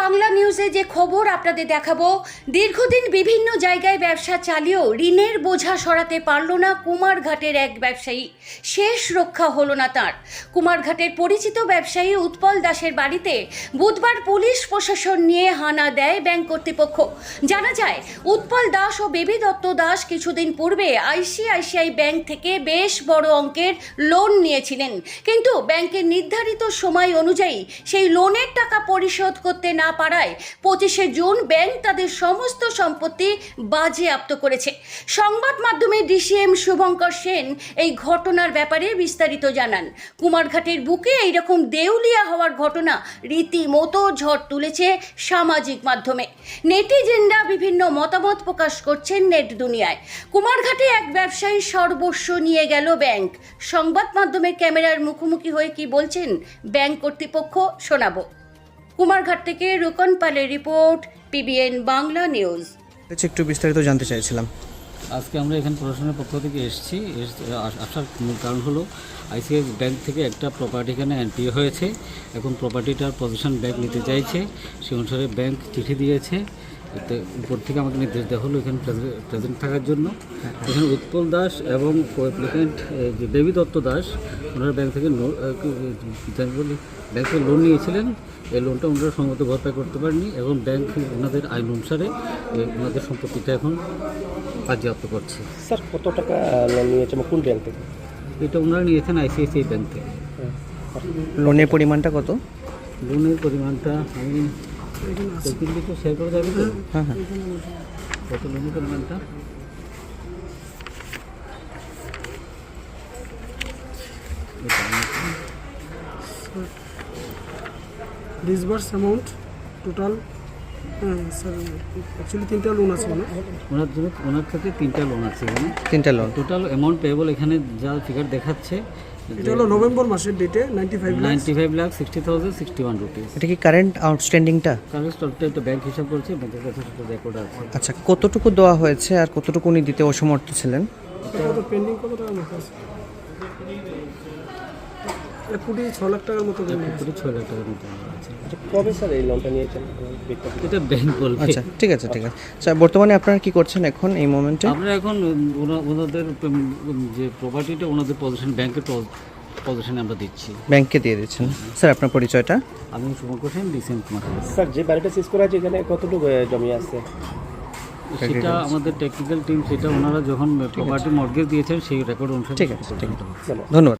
বাংলা নিউজে যে খবর আপনাদের দেখাবো, দীর্ঘদিন বিভিন্ন জায়গায় ব্যবসা চালিয়েও ঋণের বোঝা সরাতে পারল না কুমারঘাটের এক ব্যবসায়ী। শেষ রক্ষা হলো না তার। কুমারঘাটের পরিচিত ব্যবসায়ী উৎপল দাসের বাড়িতে বুধবার পুলিশ প্রশাসন নিয়ে হানা দেয় ব্যাংক কর্তৃপক্ষ। জানা যায়, উৎপল দাস ও বেবি দত্ত দাস কিছুদিন পূর্বে আইসিআইসিআই ব্যাংক থেকে বেশ বড় অঙ্কের লোন নিয়েছিলেন। কিন্তু ব্যাংকের নির্ধারিত সময় অনুযায়ী সেই লোনের টাকা পরিশোধ করতে না পারায় পঁচিশে জুন ব্যাংক তাদের সমস্ত সম্পত্তি বাজেয়াপ্ত করেছে। সংবাদ মাধ্যমে ডিসিএম শুভঙ্কর সেন এই ঘটনার ব্যাপারে বিস্তারিত জানান। কুমারঘাটের বুকে এইরকম দেউলিয়া হওয়ার ঘটনা রীতিমতো ঝড় তুলেছে সামাজিক মাধ্যমে। নেটিজেনরা বিভিন্ন মতামত প্রকাশ করছেন নেট দুনিয়ায়। কুমারঘাটে এক ব্যবসায়ী সর্বস্ব নিয়ে গেল ব্যাংক। সংবাদ মাধ্যমের ক্যামেরার মুখোমুখি হয়ে কি বলছেন ব্যাংক কর্তৃপক্ষ শোনাবো। কুমারঘাট থেকে রুকন পালের রিপোর্ট পিবিএন বাংলা নিউজ। একটু বিস্তারিত জানতে চাইছিলাম। আজকে আমরা এখানে প্রশাসনের পক্ষ থেকে এসেছি। এস- আসার মূল কারণ হলো আইসিআই ব্যাংক থেকে একটা প্রপার্টি এখানে এন্ট্রি হয়েছে। এখন প্রপার্টিটার পজিশন ব্যাংক নিতে চাইছে। সে অনুসারে ব্যাংক চিঠি দিয়েছে। উপর থেকে আমাকে নির্দেশ দেওয়া হলো এখানে প্রেজেন্ট থাকার জন্য। এখানে উৎপল দাস এবং অ্যাপ্লিকেন্ট যে দেবী দত্ত দাস ওনারা ব্যাংক থেকে ব্যাংক থেকে লোন নিয়েছিলেন। এই লোনটা ওনারা সম্মত ভরপাই করতে পারেনি এবং ব্যাংক ওনাদের আইন অনুসারে ওনাদের সম্পত্তিটা এখন বাজেয়াপ্ত করছে। স্যার কত টাকা লোন নিয়েছে কোন ব্যাংক থেকে? এটা ওনারা নিয়েছেন আইসিআইসিআই ব্যাংক থেকে। লোনের পরিমাণটা কত? লোনের পরিমাণটা আমি শেয়ার করা যাবে তো হ্যাঁ হ্যাঁ কত লোনের পরিমাণটা ডিসবার্স অ্যামাউন্ট টোটাল হ্যাঁ অ্যাকচুয়ালি তিনটা লোন আছে না? ওনার জন্য ওনার থেকে তিনটা লোন আছে এখানে। তিনটা লোন টোটাল অ্যামাউন্ট পেয়েবল এখানে যা ফিগার দেখাচ্ছে এটা হলো নভেম্বর মাসের ডেটে ninety five ninety five lakh sixty thousand sixty one rupees এটা কি কারেন্ট আউটস্ট্যান্ডিংটা কারেন্ট স্টকটা একটা ব্যাংক হিসাব করছে ব্যাংকের কাছে সেটা রেকর্ড আছে। আচ্ছা কতটুকু দেওয়া হয়েছে আর কতটুকু উনি দিতে অসমর্থ ছিলেন? কত পেন্ডিং কত টাকা আছে? কোটি ছ লাখ টাকার মতো কোটি ছয় লাখ টাকার মতো আছে। আচ্ছা কবে স্যার এই লোনটা নিয়েছেন? এটা ব্যাংক বলবে। আচ্ছা ঠিক আছে ঠিক আছে। আচ্ছা বর্তমানে আপনারা কি করছেন এখন এই মোমেন্টে আমরা এখন ওনাদের যে প্রপার্টিটা ওনাদের পজিশন ব্যাংকের পজিশনে আমরা দিচ্ছি। ব্যাংকে দিয়ে দিচ্ছেন। স্যার আপনার পরিচয়টা? আমি শুভঙ্কর সেন ডিসিএম কুমার স্যার যে বাড়িটা শেষ করা আছে এখানে কতটুকু আহ, জমি আছে? সেটা আমাদের টেকনিক্যাল টিম সেটা ওনারা যখন প্রপার্টি মর্গেজ দিয়েছেন সেই রেকর্ড অনুসারে ঠিক আছে ঠিক আছে। ধন্যবাদ। ধন্যবাদ।